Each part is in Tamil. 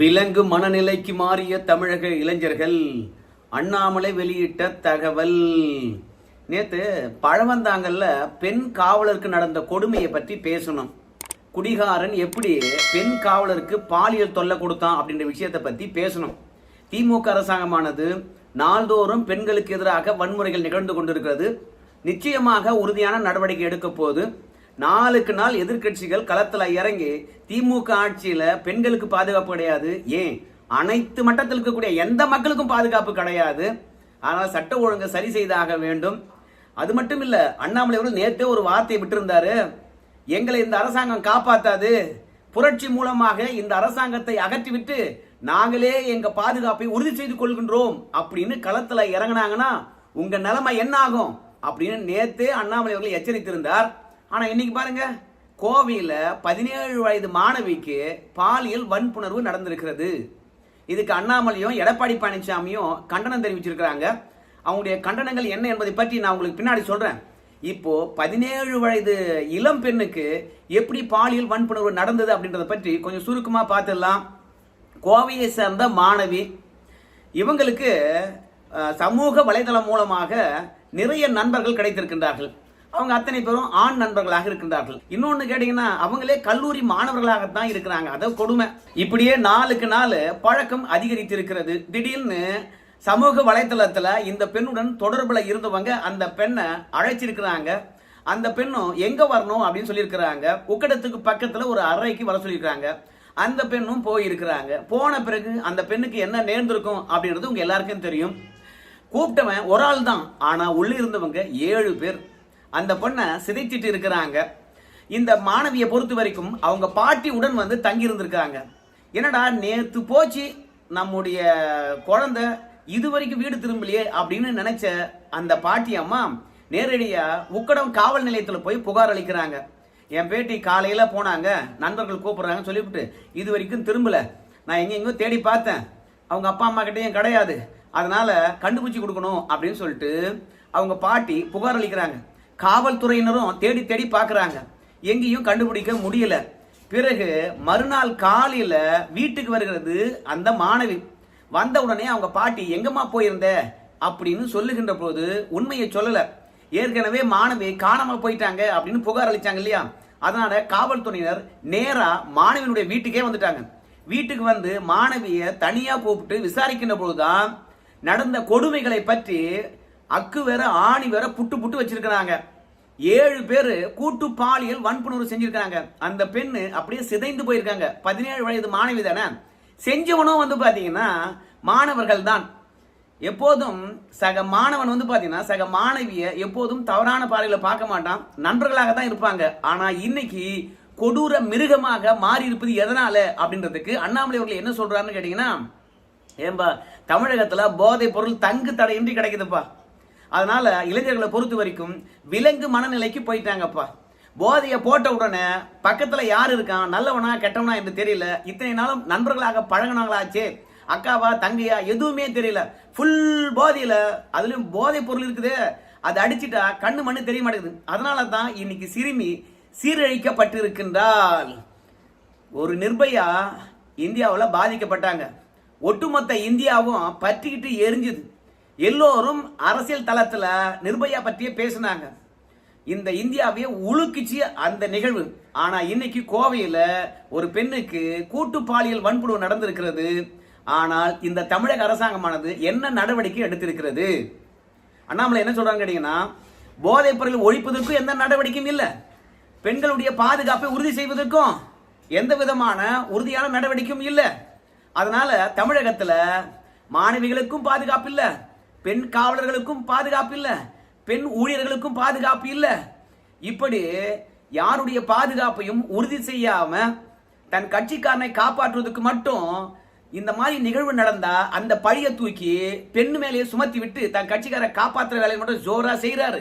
விலங்கு மனநிலைக்கு மாறிய தமிழக இளைஞர்கள் அண்ணாமலை வெளியிட்ட தகவல். நேத்து பழவந்தாங்கல்ல பெண் காவலருக்கு நடந்த கொடுமையை பற்றி பேசணும். குடிகாரன் எப்படி பெண் காவலருக்கு பாலியல் தொல்லை கொடுத்தான் அப்படின்ற விஷயத்தை பத்தி பேசணும். திமுக அரசாங்கமானது நாள்தோறும் பெண்களுக்கு எதிராக வன்முறைகள் நிகழ்ந்து கொண்டிருக்கிறது. நிச்சயமாக உறுதியான நடவடிக்கை எடுக்க போது நாளுக்கு நாள் எதிர்க்கட்சிகள் களத்தில் இறங்கி திமுக ஆட்சியில் பெண்களுக்கு பாதுகாப்பு கிடையாது. ஏன்? அனைத்து மட்டத்தில் இருக்கக்கூடிய எந்த மக்களுக்கும் பாதுகாப்பு கிடையாது. ஆனால் சட்ட ஒழுங்கை சரி செய்தாக வேண்டும். அது மட்டும் இல்ல அண்ணாமலை அவர்கள் நேற்றே ஒரு வார்த்தையை விட்டிருந்தாரு. எங்களை இந்த அரசாங்கம் காப்பாத்தாது. புரட்சி மூலமாக இந்த அரசாங்கத்தை அகற்றிவிட்டு நாங்களே எங்க பாதுகாப்பை உறுதி செய்து கொள்கின்றோம். அப்படின்னு களத்துல இறங்குனாங்கன்னா உங்க நிலைமை என்ன ஆகும்? அப்படின்னு நேத்தே அண்ணாமலை அவர்கள் எச்சரித்திருந்தார். ஆனால் இன்னைக்கு பாருங்க கோவையில் பதினேழு வயது மாணவிக்கு பாலியல் வன்புணர்வு நடந்திருக்கிறது. இதுக்கு அண்ணாமலையும் எடப்பாடி பழனிசாமியும் கண்டனம் தெரிவிச்சிருக்கிறாங்க. அவங்களுடைய கண்டனங்கள் என்ன என்பதை பற்றி நான் உங்களுக்கு பின்னாடி சொல்கிறேன் இப்போ பதினேழு வயது இளம் பெண்ணுக்கு எப்படி பாலியல் வன்புணர்வு நடந்தது அப்படின்றத பற்றி கொஞ்சம் சுருக்கமாக பார்த்துடலாம். கோவையை சேர்ந்த மாணவி இவங்களுக்கு சமூக வலைதளம் மூலமாக நிறைய நண்பர்கள் கிடைத்திருக்கின்றார்கள். அவங்க அத்தனை பேரும் ஆண் நண்பர்களாக இருக்கின்றார்கள். இன்னொன்னு கேட்டீங்கன்னா அவங்களே கல்லூரி மாணவர்களாகத்தான் இருக்கிறாங்க. அதை கொடுமை. இப்படியே நாளுக்கு நாள் பழக்கம் அதிகரித்திருக்கிறது. திடீர்னு சமூக வலைத்தளத்தில் இந்த பெண்ணுடன் தொடர்பில் இருந்தவங்க அந்த பெண்ணை அழைச்சிருக்கிறாங்க. அந்த பெண்ணும் எங்க வரணும் அப்படின்னு சொல்லியிருக்கிறாங்க. உக்கடத்துக்கு பக்கத்தில் ஒரு அறைக்கு வர சொல்லியிருக்கிறாங்க. அந்த பெண்ணும் போயிருக்கிறாங்க. போன பிறகு அந்த பெண்ணுக்கு என்ன நேர்ந்திருக்கும் அப்படின்றது உங்க எல்லாருக்கும் தெரியும். கூப்பிட்டவன் ஒரு ஆள் தான் ஆனால் உள்ளே இருந்தவங்க ஏழு பேர். அந்த பொண்ணை சிதைச்சிட்டு இருக்கிறாங்க. இந்த மாணவியை பொறுத்த வரைக்கும் அவங்க பாட்டி உடன் வந்து தங்கி இருந்திருக்காங்க என்னடா நேற்று போச்சு நம்முடைய குழந்தை இது வரைக்கும் வீடு திரும்பலையே அப்படின்னு நினைச்ச அந்த பாட்டி அம்மா நேரடியா உக்கடம் காவல் நிலையத்தில் போய் புகார் அளிக்கிறாங்க. என் பேட்டி காலையில் போனாங்க நண்பர்கள் கூப்பிடுறாங்கன்னு சொல்லிவிட்டு இது வரைக்கும் திரும்பல. நான் எங்கெங்கோ தேடி பார்த்தேன். அவங்க அப்பா அம்மா கிட்டேயும் கிடையாது. அதனால கண்டுபிடிச்சி கொடுக்கணும் அப்படின்னு சொல்லிட்டு அவங்க பாட்டி புகார் அளிக்கிறாங்க. காவல்துறையினரும் தேடி தேடி பார்க்குறாங்க எங்கேயும் கண்டுபிடிக்க முடியல. பிறகு மறுநாள் காலையில் வீட்டுக்கு வருகிறது அந்த மாணவி. வந்த உடனே அவங்க பாட்டி எங்கம்மா போயிருந்த? அப்படின்னு சொல்லுகின்ற போது உண்மையை சொல்லலை. ஏற்கனவே மாணவி காணாமல் போயிட்டாங்க அப்படின்னு புகார் அளிச்சாங்க இல்லையா? அதனால காவல்துறையினர் நேராக மாணவியினுடைய வீட்டுக்கே வந்துட்டாங்க. வீட்டுக்கு வந்து மாணவியை தனியாக கூப்பிட்டு விசாரிக்கின்ற பொழுதுதான் நடந்த கொடுமைகளை பற்றி அக்கு வேற ஆணி வேற புட்டு புட்டு வச்சிருக்கிறாங்க. ஏழு பேர் கூட்டு பாலியல் வன்புணர்வு செஞ்சிருக்காங்க அந்த பெண்ணு அப்படியே சிதைந்து போயிருக்காங்க. பதினேழு வயது மாணவி தானே? செஞ்சவனும் வந்து பாத்தீங்கன்னா மாணவர்கள் தான். எப்போதும் சக மாணவன் வந்து பாத்தீங்கன்னா சக மாணவிய எப்போதும் தவறான பார்வையில பார்க்க மாட்டான். நண்பர்களாக தான் இருப்பாங்க. ஆனா இன்னைக்கு கொடூர மிருகமாக மாறி இருப்பது எதனால அப்படின்றதுக்கு அண்ணாமலை அவர்கள் என்ன சொல்றாருன்னு கேட்டீங்கன்னா ஏம்பா தமிழகத்துல போதைப் பொருள் தங்கு தடையின்றி கிடைக்குதுப்பா. அதனால இளைஞர்களை பொறுத்த வரைக்கும் விலங்கு மனநிலைக்கு போயிட்டாங்கப்பா. போதையை போட்ட உடனே பக்கத்தில் யார் இருக்கான்? நல்லவனா கெட்டவனா என்று தெரியல. இத்தனை நாளும் நண்பர்களாக பழகினாங்களாச்சே. அக்காவா தங்கையா எதுவுமே தெரியல. ஃபுல் போதையில் அதுலேயும் போதை பொருள் இருக்குது. அது அடிச்சிட்டா கண்ணு மண்ணு தெரிய மாட்டேங்குது. அதனால தான் இன்னைக்கு சிறுமி சீரழிக்கப்பட்டிருக்கின்றால் ஒரு நிர்பயா இந்தியாவில் பாதிக்கப்பட்டாங்க. ஒட்டுமொத்த இந்தியாவும் பற்றிக்கிட்டு எரிஞ்சுது. எல்லோரும் அரசியல் தளத்தில் நிர்பயா பற்றியே பேசினாங்க. இந்த இந்தியாவையே உழுக்கிச்சு அந்த நிகழ்வு. ஆனால் இன்னைக்கு கோவையில் ஒரு பெண்ணுக்கு கூட்டு பாலியல் வன்புணர்வு நடந்திருக்கிறது. ஆனால் இந்த தமிழக அரசாங்கமானது என்ன நடவடிக்கை எடுத்திருக்கிறது? அண்ணாமலை என்ன சொல்கிறாங்க கேட்டிங்கன்னா போதைப் பொருள் ஒழிப்பதற்கும் எந்த நடவடிக்கையும் இல்லை. பெண்களுடைய பாதுகாப்பை உறுதி செய்வதற்கும் எந்த விதமான உறுதியான நடவடிக்கையும் இல்லை. அதனால தமிழகத்தில் மாணவிகளுக்கும் பாதுகாப்பு இல்லை. பெண் காவலர்களுக்கும் பாதுகாப்பு இல்லை. பெண் ஊழியர்களுக்கும் பாதுகாப்பு இல்லை. இப்படி யாருடைய பாதுகாப்பையும் உறுதி செய்யாம தன் கட்சிக்காரனை காப்பாற்றுவதற்கு மட்டும் இந்த மாதிரி நிகழ்வு நடந்தா அந்த பழியை தூக்கி பெண் மேலேயே சுமத்தி விட்டு தன் கட்சிக்காரை காப்பாற்றுற வேலையை மட்டும் ஜோரா செய்யறாரு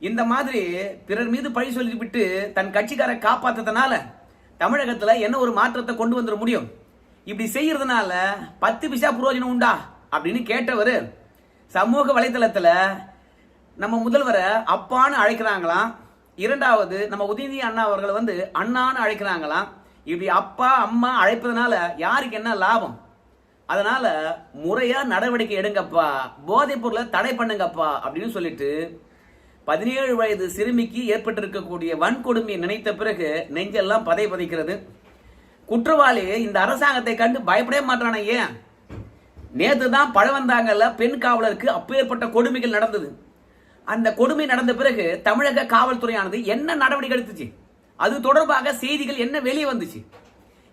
இந்த மாதிரி பிறர் மீது பழி சொல்லிவிட்டு தன் கட்சிக்காரை காப்பாத்ததுனால தமிழகத்துல என்ன ஒரு மாற்றத்தை கொண்டு வந்துட முடியும்? இப்படி செய்யறதுனால பத்து பிசா புரோஜனம் உண்டா? அப்படின்னு கேட்டவர் சமூக வலைதளத்தில் நம்ம முதல்வரை அப்பான்னு அழைக்கிறாங்களாம். இரண்டாவது நம்ம உதயநிதி அண்ணா அவர்கள் வந்து அண்ணான்னு அழைக்கிறாங்களாம். இப்படி அப்பா அம்மா அழைப்பதனால யாருக்கு என்ன லாபம்? அதனால முறையா நடவடிக்கை எடுங்கப்பா. போதைப் பொருளை தடை பண்ணுங்கப்பா அப்படின்னு சொல்லிட்டு பதினேழு வயது சிறுமிக்கு ஏற்பட்டிருக்கக்கூடிய வன்கொடுமையை நினைத்த பிறகு நெஞ்செல்லாம் பதை பதைக்கிறது. குற்றவாளி இந்த அரசாங்கத்தை கண்டு பயப்படவே மாட்டான ஏன்? நேற்று தான் பழவந்தாங்கல்ல பெண் காவலருக்கு அப்பேற்பட்ட கொடுமைகள் நடந்தது. அந்த கொடுமை நடந்த பிறகு தமிழக காவல்துறையானது என்ன நடவடிக்கை எடுத்துச்சு? அது தொடர்பாக செய்திகள் என்ன வெளியே வந்துச்சு?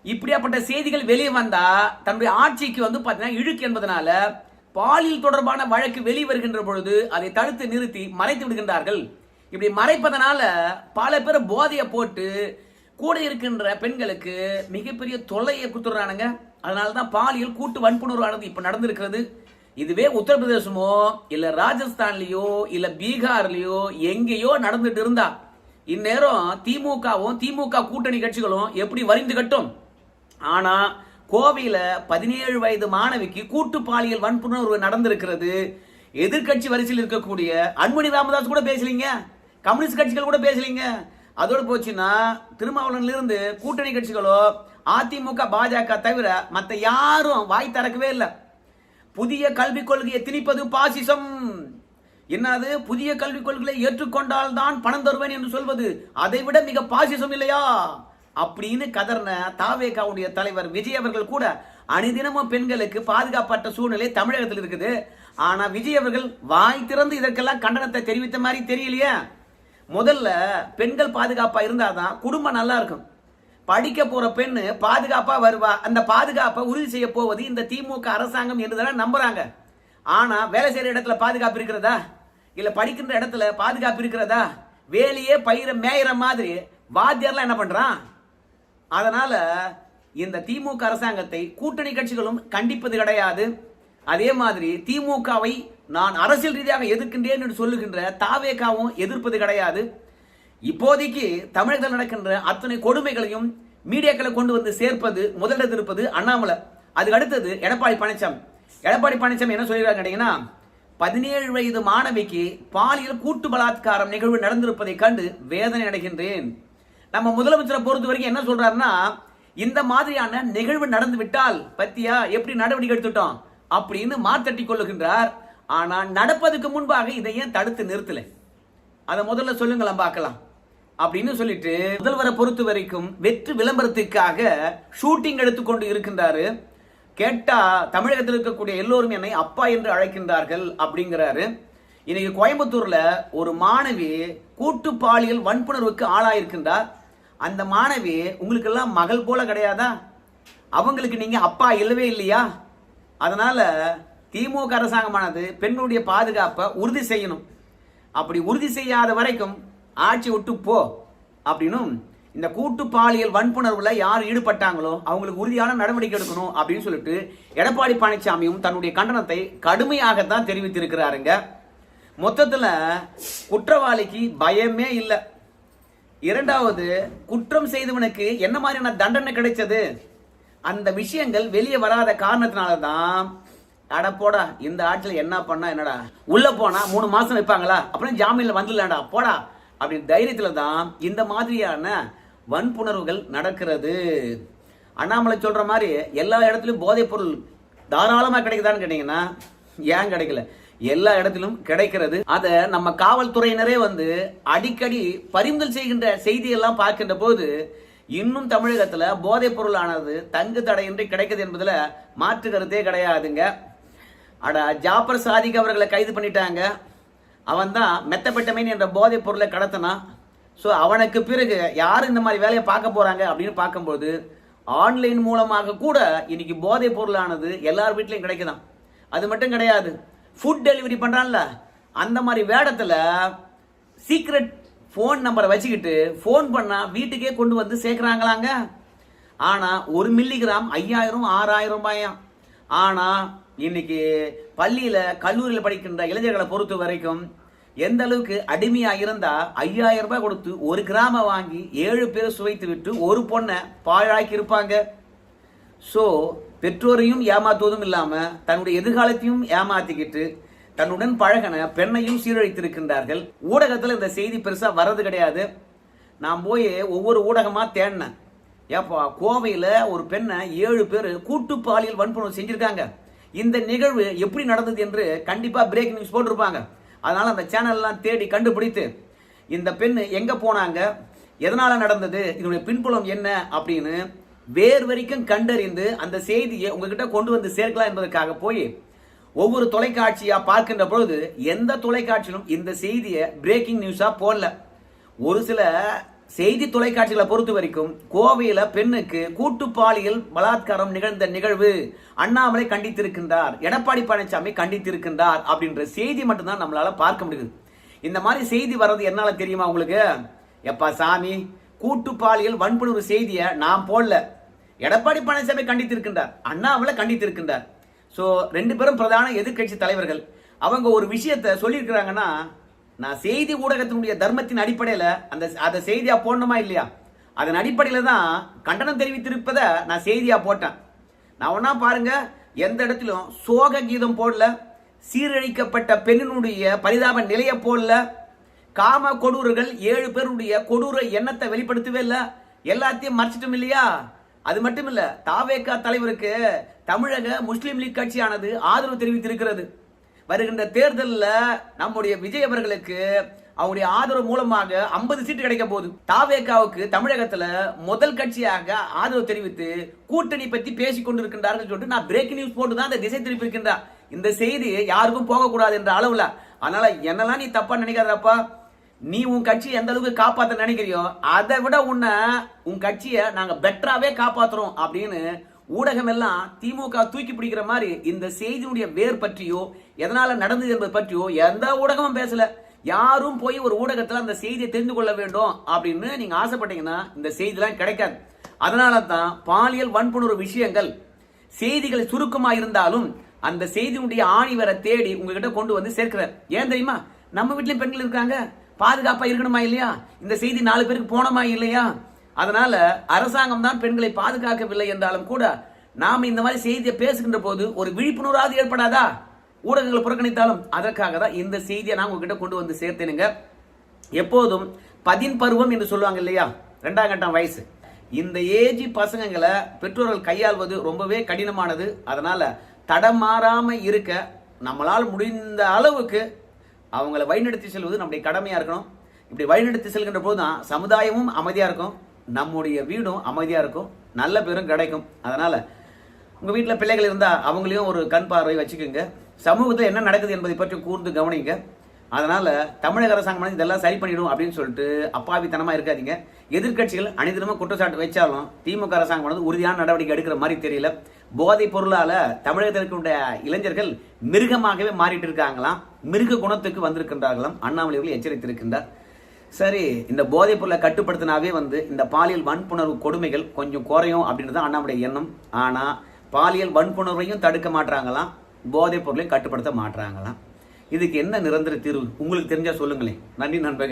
இப்படியாப்பட்ட செய்திகள் வெளியே வந்தா தன்னுடைய ஆட்சிக்கு வந்து பாத்தீங்கன்னா இழுக்கு என்பதனால பாலியல் தொடர்பான வழக்கு வெளியே வருகின்ற பொழுது அதை தடுத்து நிறுத்தி மறைத்து விடுகின்றார்கள். இப்படி மறைப்பதனால பல பேர் போதையை போட்டு கூட இருக்கின்ற பெண்களுக்கு மிகப்பெரிய தொல்லையை கொடுத்துட்றானுங்க. அதனால தான் பாலியல் கூட்டு வன்புணர்வானது இப்போ நடந்திருக்கிறது. இதுவே உத்தரப்பிரதேசமோ இல்ல ராஜஸ்தான்லயோ இல்ல பீகார்லயோ எங்கேயோ நடந்துட்டு இருந்தா. இந்நேரம் திமுகவும் திமுக கூட்டணி கட்சிகளும் எப்படி வரிந்து கட்டும்? ஆனா கோவையில பதினேழு வயது மாணவிக்கு கூட்டு பாலியல் வன்புணர்வு நடந்திருக்கிறது. எதிர்க்கட்சி வரிசையில் இருக்கக்கூடிய அன்புமணி ராமதாஸ் கூட பேசலீங்க. கம்யூனிஸ்ட் கட்சிகள் கூட பேசலீங்க. அதோடு போச்சுன்னா திருமாவளவன்ல இருந்து கூட்டணி கட்சிகளோ அதிமுக பாஜக தவிர மற்ற யாரும் வாய் திறக்கவே இல்லை. புதிய கல்விக் கொள்கையை திணிப்பது பாசிசம். என்னது? புதிய கல்விக் கொள்கையை ஏற்றுக்கொண்டால் தான் பணம் தருவேன் என்று சொல்வது. அதை விட மிக பாசிசம் இல்லையா? அப்படின்னு கதர்ன தாவேகாவுடைய தலைவர் விஜய் அவர்கள் கூட அணிதினமும் பெண்களுக்கு பாதுகாப்பற்ற சூழ்நிலை தமிழகத்தில் இருக்குது. ஆனா விஜய் அவர்கள் வாய் திறந்து இதற்கெல்லாம் கண்டனத்தை தெரிவித்த மாதிரி தெரியலையே. முதல்ல பெண்கள் பாதுகாப்பா இருந்தாதான் குடும்பம் நல்லா இருக்கும். படிக்க போற பெண்ணு பாதுகாப்பா வருவா. அந்த பாதுகாப்பை உறுதி செய்ய போவது இந்த திமுக அரசாங்கம் என்றுதான் நம்புறாங்க. ஆனா வேலை செய்யற இடத்துல பாதுகாப்பு இருக்கிறதா? இல்ல படிக்கின்ற இடத்துல பாதுகாப்பு இருக்கிறதா? வேலையே பயிர மேயிற மாதிரி வாத்தியார்லாம் என்ன பண்றான்? அதனால இந்த திமுக அரசாங்கத்தை கூட்டணி கட்சிகளும் கண்டிப்பது கிடையாது. அதே மாதிரி திமுகவை நான் அரசியல் ரீதியாக எதிர்க்கின்றேன் என்று சொல்லுகின்ற தாவேகாவும் எதிர்ப்பது கிடையாது. இப்போதைக்கு தமிழகத்தில் நடக்கின்ற அத்தனை கொடுமைகளையும் மீடியாக்களை கொண்டு வந்து சேர்ப்பது முதலிடத்தில் இருப்பது அண்ணாமலை. அதுக்கு அடுத்தது எடப்பாடி பழனிசாமி எடப்பாடி பழனிசாமி என்ன சொல்லிடுறாங்க கேட்டீங்கன்னா பதினேழு வயது மாணவிக்கு பாலியல் கூட்டு பலாத்காரம் நிகழ்வு நடந்திருப்பதை கண்டு வேதனை அடைகின்றேன். நம்ம முதலமைச்சரை பொறுத்த வரைக்கும் என்ன சொல்றாருன்னா இந்த மாதிரியான நிகழ்வு நடந்து விட்டால் பத்தியா எப்படி நடவடிக்கை எடுத்துட்டோம்? அப்படின்னு மாத்தட்டி கொள்ளுகின்றார். ஆனால் நடப்பதுக்கு முன்பாக இதை ஏன் தடுத்து நிறுத்தலை? அதை முதல்ல சொல்லுங்களேன் பார்க்கலாம். அப்படின்னு சொல்லிட்டு முதல்வரை பொறுத்த வரைக்கும் வெற்று விளம்பரத்துக்காக ஷூட்டிங் எடுத்துக்கொண்டு இருக்கின்றாரு. கேட்டா தமிழகத்தில் இருக்கக்கூடிய எல்லோரும் என்னை அப்பா என்று அழைக்கின்றார்கள் அப்படிங்கிறாரு. இன்னைக்கு கோயம்புத்தூர்ல ஒரு மாணவி கூட்டு பாலியல் வன்புணர்வுக்கு ஆளாயிருக்கின்றார் அந்த மாணவி உங்களுக்கு எல்லாம் மகள் போல கிடையாதா? அவங்களுக்கு நீங்க அப்பா இல்லவே இல்லையா? அதனால திமுக அரசாங்கமானது பெண்களுடைய பாதுகாப்பை உறுதி செய்யணும். அப்படி உறுதி செய்யாத வரைக்கும் ஆட்சி விட்டு போ அப்படின்னும் இந்த கூட்டு பாலியல் வன்புணர்வுல யார் ஈடுபட்டாங்களோ அவங்களுக்கு உறுதியான நடவடிக்கை எடுக்கணும் அப்படின்னு சொல்லிட்டு எடப்பாடி பழனிசாமியும் தன்னுடைய கண்டனத்தை கடுமையாகத்தான் தெரிவித்திருக்கிறாருங்க. மொத்தத்தில் குற்றவாளிக்கு பயமே இல்லை. இரண்டாவது குற்றம் செய்தவனுக்கு என்ன மாதிரியான தண்டனை கிடைச்சது? அந்த விஷயங்கள் வெளியே வராத காரணத்தினால தான் அடப்போடா போடா இந்த ஆட்சியில் என்ன பண்ணா என்னடா? உள்ள போனா மூணு மாசம் வைப்பாங்களா அப்புறம் ஜாமீன்ல வந்துடலாம்டா போடா. அப்படி தைரியத்துல தான் இந்த மாதிரியான வன்புணர்வுகள் நடக்கிறது. அண்ணாமலை சொல்கிற மாதிரி எல்லா இடத்துலையும் போதைப் பொருள் கிடைக்குதான்னு கேட்டீங்கன்னா ஏன் கிடைக்கல? எல்லா இடத்திலும் கிடைக்கிறது. அதை நம்ம காவல்துறையினரே வந்து அடிக்கடி பறிமுதல் செய்கின்ற செய்தியெல்லாம் பார்க்கின்ற போது இன்னும் தமிழகத்தில் போதைப் பொருளானது தங்கு தடையின்றி கிடைக்குது என்பதில் மாற்று கருத்தே கிடையாதுங்க. அட ஜாபர் சாதிக் அவர்களை கைது பண்ணிட்டாங்க. அவன் தான் மெத்தப்பெட்டமைன் என்ற போதைப் பொருளை கடத்தினான் ஸோ அவனுக்கு பிறகு யார் இந்த மாதிரி வேலையை பார்க்க போகிறாங்க அப்படின்னு பார்க்கும்போது ஆன்லைன் மூலமாக கூட இன்னைக்கு போதைப் பொருளானது எல்லார் வீட்லையும் கிடைக்குதான். அது மட்டும் கிடையாது. ஃபுட் டெலிவரி பண்ணுறான்ல அந்த மாதிரி வேடத்தில் சீக்ரெட் ஃபோன் நம்பரை வச்சுக்கிட்டு ஃபோன் பண்ணால் வீட்டுக்கே கொண்டு வந்து சேர்க்குறாங்களாங்க. ஆனால் ஒரு மில்லிகிராம் ஐயாயிரம் ஆறாயிரம் ரூபாயாம் ஆனால் இன்னைக்கு பள்ளியில் கல்லூரியில் படிக்கின்ற இளைஞர்களை பொறுத்த வரைக்கும் எந்த அளவுக்கு அடிமையா இருந்தா ஐயாயிரம் ரூபாய் கொடுத்து ஒரு கிராம வாங்கி ஏழு பேர் சுவைத்து விட்டு ஒரு பொண்ணை பாழாக்கி இருப்பாங்க. ஸோ பெற்றோரையும் ஏமாத்துவதும் இல்லாமல் தன்னுடைய எதிர்காலத்தையும் ஏமாத்திக்கிட்டு தன்னுடன் பழகின பெண்ணையும் சீரழித்திருக்கின்றார்கள். ஊடகத்தில் இந்த செய்தி பெருசாக வர்றது கிடையாது. நான் போய் ஒவ்வொரு ஊடகமாக தேடினேன். ஏப்பா கோவையில் ஒரு பெண்ணை ஏழு பேர் கூட்டு பாலியல் வன்புணர்வு செஞ்சுருக்காங்க. இந்த நிகழ்வு எப்படி நடந்தது என்று கண்டிப்பாக பிரேக் நியூஸ் போட்டிருப்பாங்க. அதனால் அந்த சேனல்லாம் தேடி கண்டுபிடித்து இந்த பெண் எங்கே போனாங்க எதனால் நடந்தது இதனுடைய பின்புலம் என்ன அப்படின்னு வேர் வரைக்கும் கண்டறிந்து அந்த செய்தியை உங்ககிட்ட கொண்டு வந்து சேர்க்கலாம் என்பதற்காக போய் ஒவ்வொரு தொலைக்காட்சியாக பார்க்கின்ற பொழுது எந்த தொலைக்காட்சியிலும் இந்த செய்தியை பிரேக்கிங் நியூஸாக போடல. ஒரு சில செய்தி தொலைக்காட்சிகளை பொறுத்த வரைக்கும் கோவையில் பெண்ணுக்கு கூட்டு பாலியல் பலாத்காரம் நிகழ்ந்த நிகழ்வு அண்ணாமலை கண்டித்திருக்கின்றார் எடப்பாடி பழனிசாமி கண்டித்திருக்கின்றார் அப்படின்ற செய்தி மட்டும்தான் நம்மளால பார்க்க முடியுது. இந்த மாதிரி செய்தி வர்றது என்னால தெரியுமா உங்களுக்கு? எப்பா சாமி கூட்டு பாலியல் வன்புணர்வு செய்தியை நான் போடல. எடப்பாடி பழனிசாமி கண்டித்திருக்கின்றார் அண்ணாமலை கண்டித்திருக்கின்றார். ஸோ ரெண்டு பேரும் பிரதான எதிர்க்கட்சி தலைவர்கள். அவங்க ஒரு விஷயத்தை சொல்லியிருக்கிறாங்கன்னா நான் செய்தி ஊடகத்தினுடைய தர்மத்தின் அடிப்படையில் அந்த அதை செய்தியாக போடணுமா இல்லையா? அதன் அடிப்படையில் தான் கண்டனம் தெரிவித்திருப்பதை நான் செய்தியாக போட்டேன். நான் ஒன்றா பாருங்க எந்த இடத்திலும் சோக கீதம் போடல சீரழிக்கப்பட்ட பெண்ணினுடைய பரிதாப நிலையை போடல காம கொடூரர்கள் ஏழு பேருடைய கொடூர எண்ணத்தை வெளிப்படுத்தவே இல்லை எல்லாத்தையும் மறைச்சிட்டும் இல்லையா? அது மட்டும் இல்லை தாவேக்கா தலைவருக்கு தமிழக முஸ்லீம் லீக் கட்சியானது ஆதரவு தெரிவித்திருக்கிறது. வருகின்ற தேர்தலில் நம்முடைய விஜய் அவர்களுக்கு அவருடைய ஆதரவு மூலமாக 50 சீட்டு கிடைக்க போகுது. தாவேகாவுக்கு தமிழகத்துல முதல் கட்சியாக ஆதரவு தெரிவித்து கூட்டணி பத்தி பேசிக் கொண்டிருக்கின்றார்கள் சொல்லிட்டு நான் பிரேக்கிங் நியூஸ் போட்டு தான் அந்த திசை திருப்பி இந்த செய்தி யாருக்கும் போகக்கூடாது என்ற அளவுல. அதனால என்னெல்லாம் நீ தப்பா நினைக்காதப்பா நீ உன் கட்சி எந்த அளவுக்கு காப்பாத்த நினைக்கிறியோ அதை விட உன்னை உன் கட்சியை நாங்க பெட்டராவே காப்பாத்துறோம் அப்படின்னு ஊடகம் எல்லாம் திமுக தூக்கி பிடிக்கிற மாதிரி இந்த செய்தியுடைய வேர் பற்றியோ எதனால நடந்தது என்பது பற்றியோ எந்த ஊடகமும் பேசல. யாரும் போய் ஒரு ஊடகத்துல அந்த செய்தியை தெரிந்து கொள்ள வேண்டும் அப்படின்னு நீங்க ஆசைப்பட்டீங்கன்னா இந்த செய்திலாம் கிடைக்காது. அதனால தான் பாலியல் வன்புணர்வு விஷயங்கள் செய்திகள் சுருக்கமா இருந்தாலும் அந்த செய்தியுடைய ஆணிவரை தேடி உங்ககிட்ட கொண்டு வந்து சேர்க்கிறார். ஏன் தெரியுமா? நம்ம வீட்லயும் பெண்கள் இருக்காங்க. பாதுகாப்பா இருக்கணுமா இல்லையா? இந்த செய்தி நாலு பேருக்கு போனோமா இல்லையா? அதனால அரசாங்கம் தான் பெண்களை பாதுகாக்கவில்லை என்றாலும் கூட நாம் இந்த மாதிரி செய்தியை பேசுகின்ற போது ஒரு விழிப்புணர்வாவது ஏற்படாதா? ஊடகங்களை புறக்கணித்தாலும் அதற்காக தான் இந்த செய்தியை நான் உங்ககிட்ட கொண்டு வந்து சேர்த்தேனுங்க. எப்போதும் பதின் பருவம் என்று சொல்லுவாங்க இல்லையா? ரெண்டாம் கட்டம் வயசு. இந்த ஏஜ் பசங்களை பெற்றோர்கள் கையாள்வது ரொம்பவே கடினமானது. அதனால தடம் மாறாம இருக்க நம்மளால் முடிந்த அளவுக்கு அவங்கள வழிநடத்தி செல்வது நம்முடைய கடமையா இருக்கணும். இப்படி வழிநடத்தி செல்கின்ற போது தான் சமுதாயமும் அமைதியா இருக்கும். நம்முடைய வீடும் அமைதியாக இருக்கும். நல்ல பேரும் கிடைக்கும். அதனால் உங்கள் வீட்டில் பிள்ளைகள் இருந்தால் அவங்களையும் ஒரு கண் பார்வை வச்சுக்கோங்க. சமூகத்தில் என்ன நடக்குது என்பதை பற்றி கூர்ந்து கவனிங்க. அதனால் தமிழக அரசாங்கம் வந்து இதெல்லாம் சரி பண்ணிடும் அப்படின்னு சொல்லிட்டு அப்பாவித்தனமாக இருக்காதீங்க. எதிர்க்கட்சிகள் அனைத்தினமும் குற்றச்சாட்டு வச்சாலும் திமுக அரசாங்கம் வந்து உறுதியான நடவடிக்கை எடுக்கிற மாதிரி தெரியல. போதைப் பொருளால் தமிழகத்தில் இருக்கின்ற இளைஞர்கள் மிருகமாகவே மாறிட்டு இருக்காங்களாம். மிருக குணத்துக்கு வந்திருக்கின்றார்களாம். அண்ணாமலை அவர்கள் எச்சரித்திருக்கின்றார். சரி இந்த போதைப் பொருளை கட்டுப்படுத்தினாவே வந்து இந்த பாலியல் வன்புணர்வு கொடுமைகள் கொஞ்சம் குறையும் அப்படின்றது தான் எண்ணம். ஆனால் பாலியல் வன்புணர்வையும் தடுக்க மாட்டாங்களாம் போதைப் பொருளையும் கட்டுப்படுத்த மாட்டாங்களாம் இதுக்கு என்ன நிரந்தர தீர்வு? உங்களுக்கு தெரிஞ்சால் சொல்லுங்களேன். நன்றி நண்பர்கள்.